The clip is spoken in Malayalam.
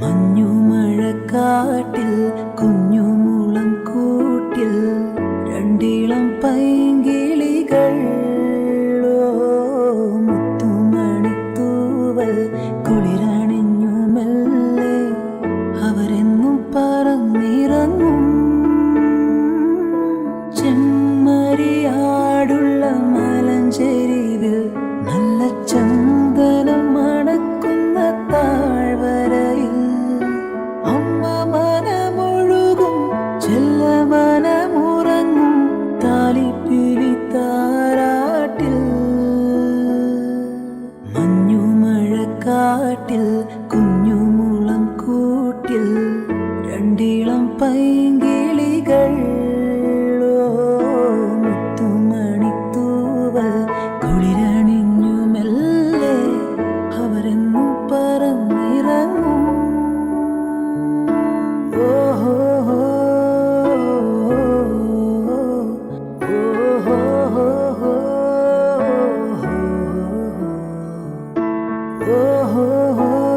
മഞ്ഞുമഴക്കാട്ടിൽ കുഞ്ഞുമുളം കൂട്ടിൽ രണ്ടിളം പൈങ്കിളികൾ. പറന്നിറങ്ങും. മഞ്ഞുമഴക്കാട്ടിൽ കുഞ്ഞുമുളം കൂട്ടിൽ രണ്ടിളം പൈങ്കിളികൾ Oh, ഓഹോ ഓഹോ oh, oh, oh.